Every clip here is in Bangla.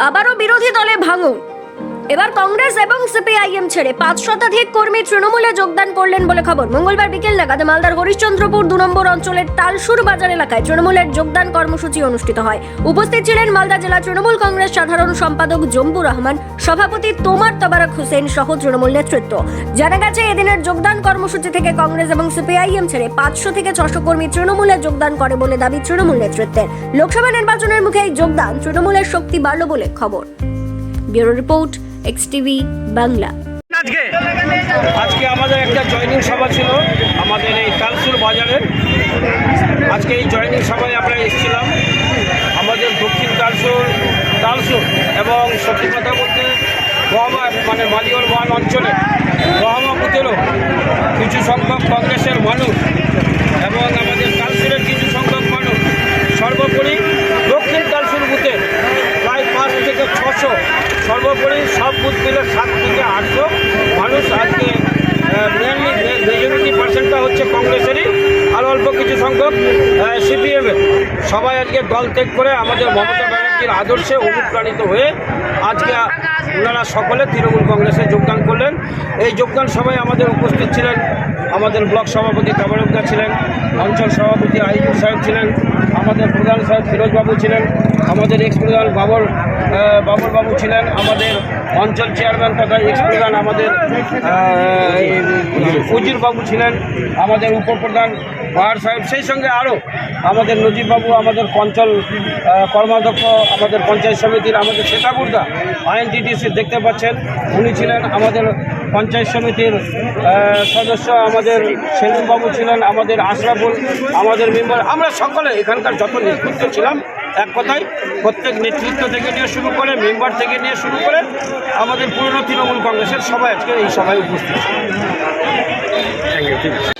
আবারও বিরোধী দলে ভাঙন। এবার কংগ্রেস এবং সিপিআইএম ছেড়ে পাঁচ শতাধিক কর্মী তৃণমূলে যোগদান করলেন বলে খবর। মঙ্গলবার বিকেল নাগাদ মালদার হরিশ্চন্দ্রপুর দু নম্বর অঞ্চলের তালসুর বাজার এলাকায় তৃণমূলের যোগদান কর্মসূচি অনুষ্ঠিত হয়। উপস্থিত ছিলেন মালদা জেলা তৃণমূল কংগ্রেস সাধারণ সম্পাদক জম্বু রহমান, সভাপতি তোমার তবারক হোসেন সহ তৃণমূল নেতৃত্ব। জানা গেছে, এদিনের যোগদান কর্মসূচি থেকে কংগ্রেস এবং সিপিআইএম ছেড়ে পাঁচশো থেকে ছশো কর্মী তৃণমূলে যোগদান করে বলে দাবি তৃণমূল নেতৃত্বের। লোকসভা নির্বাচনের মুখে এই যোগদান তৃণমূলের শক্তি বাড়ল বলে খবর। Bureau report X TV Bangla. আজকে আজকে আমাদের একটা জয়নিং সভা ছিল আমাদের এই তালসুর বাজারে আজকে এই জয়নিং সভায় আমরা এসেছিলাম। আমাদের দক্ষিণ তালসুর তালসুর এবং সত্যি কথা বলতে মানে মালিগড় ওয়ান অঞ্চলে গোহামা বুথেরও কিছু সংখ্যক কংগ্রেসের মানুষ এবং আমাদের তালসুরের কিছু সংখ্যক মানুষ সর্বোপরি দক্ষিণ তালসুর বুথে প্রায় পাঁচ থেকে ছশো। সর্বোপরি সব বুথ মিলে সাত থেকে আটশো মানুষ আজকে মেনলি মেজরিটি পার্সেন্টটা হচ্ছে কংগ্রেসেরই, আর অল্প কিছু সংখ্যক সিপিএমের। সবাই আজকে দল ত্যাগ করে আমাদের মমতা ব্যানার্জির আদর্শে অনুপ্রাণিত হয়ে আজকে ওনারা সকলে তৃণমূল কংগ্রেসে যোগদান করলেন। এই যোগদান সভায় আমাদের উপস্থিত ছিলেন আমাদের ব্লক সভাপতি তাবারুকদা ছিলেন, অঞ্চল সভাপতি আইজুর সাহেব ছিলেন আমাদের প্রধান সাহেব ফিরোজবাবু ছিলেন আমাদের এক্স প্রধান বাবর আহ, বাবর বাবু ছিলেন আমাদের অঞ্চল চেয়ারম্যান তথা এক্স প্রধান আমাদের উজির বাবু ছিলেন আমাদের উপপ্রধান বাহার সাহেব সেই সঙ্গে আরও আমাদের নজিববাবু আমাদের পঞ্চল কর্মাধ্যক্ষ আমাদের পঞ্চায়েত সমিতির আমাদের শ্বেতাপুরদা আইএনটিটিসি দেখতে পাচ্ছেন উনি ছিলেন আমাদের পঞ্চায়েত সমিতির সদস্য আমাদের সেলিমবাবু ছিলেন, আমাদের আশরাফুল, আমাদের মেম্বার। আমরা সকলে এখানকার যত নেতৃত্ব ছিলাম, এক কথায় প্রত্যেক নেতৃত্ব থেকে নিয়ে শুরু করে, মেম্বার থেকে নিয়ে শুরু করে, আমাদের পুরনো তৃণমূল কংগ্রেসের সবাই আজকে এই সভায় উপস্থিত। থ্যাংক ইউ ঠিক আছে।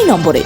এই নম্বরে।